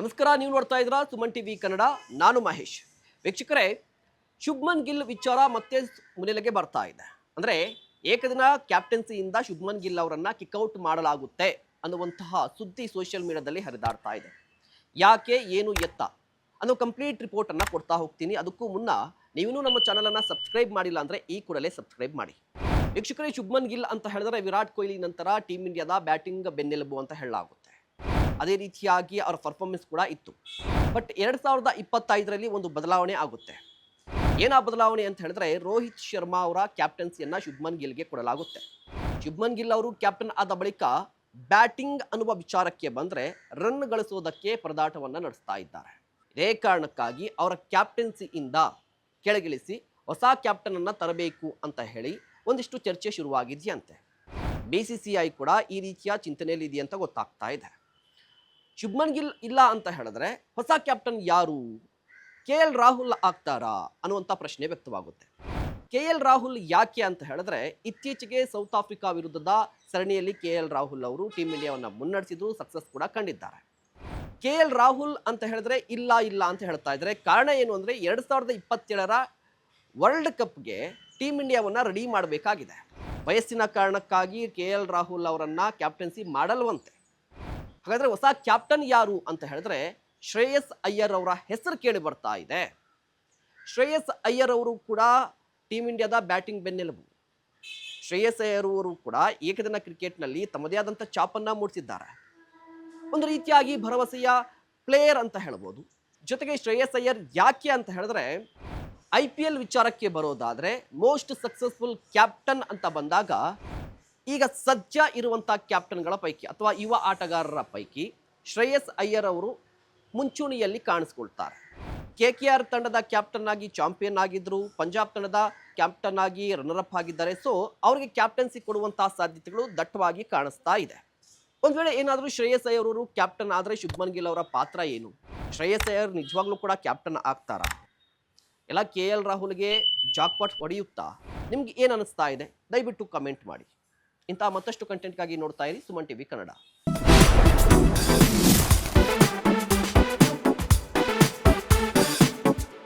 ನಮಸ್ಕಾರ, ನೀವು ನೋಡ್ತಾ ಇದ್ರ ಸುಮನ್ ಟಿವಿ ಕನ್ನಡ, ನಾನು ಮಹೇಶ್. ವೀಕ್ಷಕರೇ, ಶುಭ್ಮನ್ ಗಿಲ್ ವಿಚಾರ ಮತ್ತೆ ಮುನ್ನೆಲೆಗೆ ಬರ್ತಾ ಇದೆ. ಅಂದ್ರೆ ಏಕದಿನ ಕ್ಯಾಪ್ಟನ್ಸಿಯಿಂದ ಶುಭ್ಮನ್ ಗಿಲ್ ಅವರನ್ನು ಕಿಕ್ಔಟ್ ಮಾಡಲಾಗುತ್ತೆ ಅನ್ನುವಂತಹ ಸುದ್ದಿ ಸೋಷಿಯಲ್ ಮೀಡಿಯಾದಲ್ಲಿ ಹರಿದಾಡ್ತಾ ಇದೆ. ಯಾಕೆ, ಏನು ಎತ್ತ ಅನ್ನೋ ಕಂಪ್ಲೀಟ್ ರಿಪೋರ್ಟ್ ಅನ್ನ ಕೊಡ್ತಾ ಹೋಗ್ತೀನಿ. ಅದಕ್ಕೂ ಮುನ್ನ ನೀವಿನ್ನೂ ನಮ್ಮ ಚಾನಲನ್ನು ಸಬ್ಸ್ಕ್ರೈಬ್ ಮಾಡಿಲ್ಲ ಅಂದ್ರೆ ಈ ಕೂಡಲೇ ಸಬ್ಸ್ಕ್ರೈಬ್ ಮಾಡಿ. ವೀಕ್ಷಕರೇ, ಶುಭ್ಮನ್ ಗಿಲ್ ಅಂತ ಹೇಳಿದ್ರೆ ವಿರಾಟ್ ಕೊಹ್ಲಿ ನಂತರ ಟೀಮ್ ಇಂಡಿಯಾದ ಬ್ಯಾಟಿಂಗ್ ಬೆನ್ನೆಲುಬು ಅಂತ ಹೇಳಲಾಗುತ್ತೆ. ಅದೇ ರೀತಿಯಾಗಿ ಅವರ ಪರ್ಫಾರ್ಮೆನ್ಸ್ ಕೂಡ ಇತ್ತು. ಬಟ್ ಎರಡು ಸಾವಿರದ ಇಪ್ಪತ್ತೈದರಲ್ಲಿ ಒಂದು ಬದಲಾವಣೆ ಆಗುತ್ತೆ. ಏನಾ ಬದಲಾವಣೆ ಅಂತ ಹೇಳಿದ್ರೆ ರೋಹಿತ್ ಶರ್ಮಾ ಅವರ ಕ್ಯಾಪ್ಟನ್ಸಿಯನ್ನ ಶುಭ್ಮನ್ ಗಿಲ್ಗೆ ಕೊಡಲಾಗುತ್ತೆ. ಶುಭ್ಮನ್ ಗಿಲ್ ಅವರು ಕ್ಯಾಪ್ಟನ್ ಆದ ಬಳಿಕ ಬ್ಯಾಟಿಂಗ್ ಅನ್ನುವ ವಿಚಾರಕ್ಕೆ ಬಂದರೆ ರನ್ ಗಳಿಸೋದಕ್ಕೆ ಪರದಾಟವನ್ನು ನಡೆಸ್ತಾ ಇದ್ದಾರೆ. ಇದೇ ಕಾರಣಕ್ಕಾಗಿ ಅವರ ಕ್ಯಾಪ್ಟನ್ಸಿಯಿಂದ ಕೆಳಗಿಳಿಸಿ ಹೊಸ ಕ್ಯಾಪ್ಟನನ್ನು ತರಬೇಕು ಅಂತ ಹೇಳಿ ಒಂದಿಷ್ಟು ಚರ್ಚೆ ಶುರುವಾಗಿದೆಯಂತೆ. ಬಿ ಸಿ ಸಿ ಐ ಕೂಡ ಈ ರೀತಿಯ ಚಿಂತನೆಯಲ್ಲಿ ಅಂತ ಗೊತ್ತಾಗ್ತಾ ಇದೆ. ಶುಭ್ಮನ್ ಗಿಲ್ ಇಲ್ಲ ಅಂತ ಹೇಳಿದ್ರೆ ಹೊಸ ಕ್ಯಾಪ್ಟನ್ ಯಾರು? ಕೆ ಎಲ್ ರಾಹುಲ್ ಆಗ್ತಾರಾ ಅನ್ನುವಂಥ ಪ್ರಶ್ನೆ ವ್ಯಕ್ತವಾಗುತ್ತೆ. ಕೆ ಎಲ್ ರಾಹುಲ್ ಯಾಕೆ ಅಂತ ಹೇಳಿದ್ರೆ ಇತ್ತೀಚೆಗೆ ಸೌತ್ ಆಫ್ರಿಕಾ ವಿರುದ್ಧದ ಸರಣಿಯಲ್ಲಿ ಕೆ ಎಲ್ ರಾಹುಲ್ ಅವರು ಟೀಮ್ ಇಂಡಿಯಾವನ್ನು ಮುನ್ನಡೆಸಿದ್ರು ಸಕ್ಸಸ್ ಕೂಡ ಕಂಡಿದ್ದಾರೆ. ಕೆ ಎಲ್ ರಾಹುಲ್ ಅಂತ ಹೇಳಿದ್ರೆ ಇಲ್ಲ ಇಲ್ಲ ಅಂತ ಹೇಳ್ತಾ ಇದ್ದಾರೆ ಕಾರಣ ಏನು ಅಂದರೆ ಎರಡು ಸಾವಿರದ ಇಪ್ಪತ್ತೇಳರ ವರ್ಲ್ಡ್ ಕಪ್ಗೆ ಟೀಮ್ ಇಂಡಿಯಾವನ್ನು ರೆಡಿ ಮಾಡಬೇಕಾಗಿದೆ. ವಯಸ್ಸಿನ ಕಾರಣಕ್ಕಾಗಿ ಕೆ ಎಲ್ ರಾಹುಲ್ ಅವರನ್ನು ಕ್ಯಾಪ್ಟನ್ಸಿ ಮಾಡಲ್ವಂತೆ. ಹಾಗಾದ್ರೆ ಹೊಸ ಕ್ಯಾಪ್ಟನ್ ಯಾರು ಅಂತ ಹೇಳಿದ್ರೆ ಶ್ರೇಯಸ್ ಅಯ್ಯರ್ ಅವರ ಹೆಸರು ಕೇಳಿ ಬರ್ತಾ ಇದೆ. ಶ್ರೇಯಸ್ ಅಯ್ಯರ್ ಅವರು ಕೂಡ ಟೀಮ್ ಇಂಡಿಯಾದ ಬ್ಯಾಟಿಂಗ್ ಬೆನ್ನೆಲುಬು. ಶ್ರೇಯಸ್ ಅಯ್ಯರ್ ಅವರು ಕೂಡ ಏಕದಿನ ಕ್ರಿಕೆಟ್ನಲ್ಲಿ ತಮ್ಮದೇ ಆದಂಥ ಚಾಪನ್ನ ಮೂಡಿಸಿದ್ದಾರೆ. ಒಂದು ರೀತಿಯಾಗಿ ಭರವಸೆಯ ಪ್ಲೇಯರ್ ಅಂತ ಹೇಳ್ಬೋದು. ಜೊತೆಗೆ ಶ್ರೇಯಸ್ ಅಯ್ಯರ್ ಯಾಕೆ ಅಂತ ಹೇಳಿದ್ರೆ ಐ ಪಿ ಎಲ್ ವಿಚಾರಕ್ಕೆ ಬರೋದಾದ್ರೆ ಮೋಸ್ಟ್ ಸಕ್ಸಸ್ಫುಲ್ ಕ್ಯಾಪ್ಟನ್ ಅಂತ ಬಂದಾಗ ಈಗ ಸಜ್ಜ ಇರುವಂಥ ಕ್ಯಾಪ್ಟನ್ಗಳ ಪೈಕಿ ಅಥವಾ ಯುವ ಆಟಗಾರರ ಪೈಕಿ ಶ್ರೇಯಸ್ ಅಯ್ಯರ್ ಅವರು ಮುಂಚೂಣಿಯಲ್ಲಿ ಕಾಣಿಸ್ಕೊಳ್ತಾರೆ. ಕೆ ಕೆ ಆರ್ ತಂಡದ ಕ್ಯಾಪ್ಟನ್ ಆಗಿ ಚಾಂಪಿಯನ್ ಆಗಿದ್ದರು ಪಂಜಾಬ್ ತಂಡದ ಕ್ಯಾಪ್ಟನ್ ಆಗಿ ರನ್ನರ್ ಅಪ್ ಆಗಿದ್ದಾರೆ. ಸೊ ಅವರಿಗೆ ಕ್ಯಾಪ್ಟನ್ಸಿ ಕೊಡುವಂತಹ ಸಾಧ್ಯತೆಗಳು ದಟ್ಟವಾಗಿ ಕಾಣಿಸ್ತಾ ಇದೆ. ಒಂದು ವೇಳೆ ಏನಾದರೂ ಶ್ರೇಯಸ್ ಅಯ್ಯರ್ ಅವರು ಕ್ಯಾಪ್ಟನ್ ಆದರೆ ಶುಭ್ಮನ್ ಗಿಲ್ ಅವರ ಪಾತ್ರ ಏನು? ಶ್ರೇಯಸ್ ಅಯ್ಯರ್ ನಿಜವಾಗ್ಲೂ ಕೂಡ ಕ್ಯಾಪ್ಟನ್ ಆಗ್ತಾರಾ? ಎಲ್ಲ ಕೆ ಎಲ್ ರಾಹುಲ್ಗೆ ಜಾಕ್ಪಾಟ್ ಹೊಡೆಯುತ್ತಾ? ನಿಮ್ಗೆ ಏನು ಅನಿಸ್ತಾ ಇದೆ? ದಯವಿಟ್ಟು ಕಮೆಂಟ್ ಮಾಡಿ. ಇಂತಹ ಮತ್ತಷ್ಟು ಕಂಟೆಂಟ್ಗಾಗಿ ನೋಡ್ತಾ ಇರಿ ಸುಮನ್ ಟಿವಿ ಕನ್ನಡ.